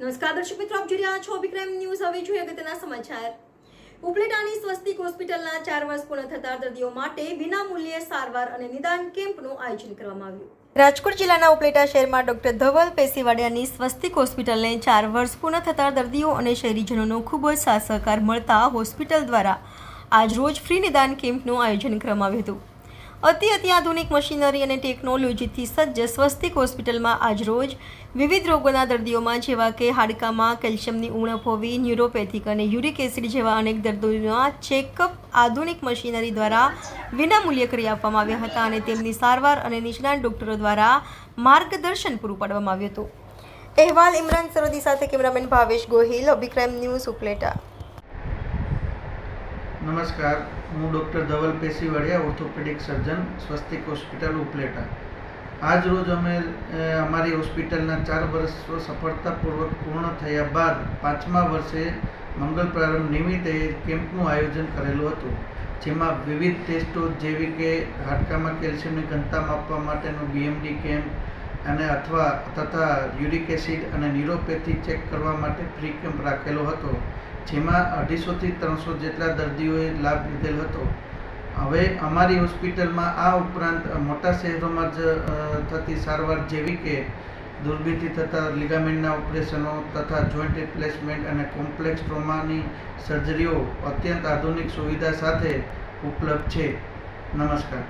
નમસ્કાર દર્શક મિત્રો, આપ જોઈ રહ્યા છો વિક્રમ ન્યૂઝ. હવે જોઈએ અગત્યના સમાચાર. ઉપલેટાની સ્વસ્તિક હોસ્પિટલના ચાર વર્ષ પૂર્ણ થતા દર્દીઓ માટે વિનામૂલ્યે સારવાર અને નિદાન કેમ્પનું આયોજન કરવામાં આવ્યું. રાજકોટ જિલ્લાના ઉપલેટા શહેરમાં ડોક્ટર ધવલ પેશીવાડિયાની સ્વસ્તિક હોસ્પિટલને ચાર વર્ષ પૂર્ણ થતા દર્દીઓ અને શહેરીજનોનો ખૂબ જ સાથ સહકાર મળતા હોસ્પિટલ દ્વારા આજરોજ ફ્રી નિદાન કેમ્પનું આયોજન કરવામાં આવ્યું હતું. અતિ અત્યાધુનિક મશીનરી અને ટેકનોલોજીથી સજ્જ સ્વસ્તિક હોસ્પિટલમાં આજરોજ વિવિધ રોગોના દર્દીઓમાં જેવા કે હાડકામાં કેલ્શિયમની ઉણપ હોવી, ન્યુરોપેથિક અને યુરિક એસિડ જેવા અનેક દર્દીઓના ચેકઅપ આધુનિક મશીનરી દ્વારા વિનામૂલ્યે કરી આપવામાં આવ્યા હતા અને તેમની સારવાર અને નિષ્ણાત ડોક્ટરો દ્વારા માર્ગદર્શન પૂરું પાડવામાં આવ્યું હતું. અહેવાલ ઇમરાન સરોદી સાથે કેમેરામેન ભાવેશ ગોહિલ, અભિક્રમ ન્યૂઝ ઉપલેટા. નમસ્કાર. હું doctor Dhaval Peshiwadia, orthopaedic surgeon, Swastik hospital, Upleta. આજ રોજ અમે અમારી હોસ્પિટલના ચાર વર્ષ સફળતાપૂર્વક પૂર્ણ થયા બાદ પાંચમા વર્ષે મંગળ પ્રારંભ નિમિત્તે કેમ્પનું આયોજન કરેલું હતું, જેમાં વિવિધ ટેસ્ટો જેવી કે હાડકામાં કેલ્શિયમની ઘનતા માપવા માટેનું બીએમડી કેમ્પ અને અથવા તથા યુરિક એસિડ અને ન્યુરોપેથી ચેક કરવા માટે ફ્રી કેમ્પ રાખેલો હતો, જેમાં અઢીસોથી ત્રણસો જેટલા દર્દીઓએ લાભ લીધેલ હતો. હવે અમારી હોસ્પિટલમાં આ ઉપરાંત મોટા શહેરોમાં જ થતી સારવાર જેવી કે દૂરબીનથી થતા લિગામેન્ટના ઓપરેશનો તથા જોઈન્ટ રિપ્લેસમેન્ટ અને કોમ્પ્લેક્સ ટ્રોમાની સર્જરીઓ અત્યંત આધુનિક સુવિધા સાથે ઉપલબ્ધ છે. નમસ્કાર.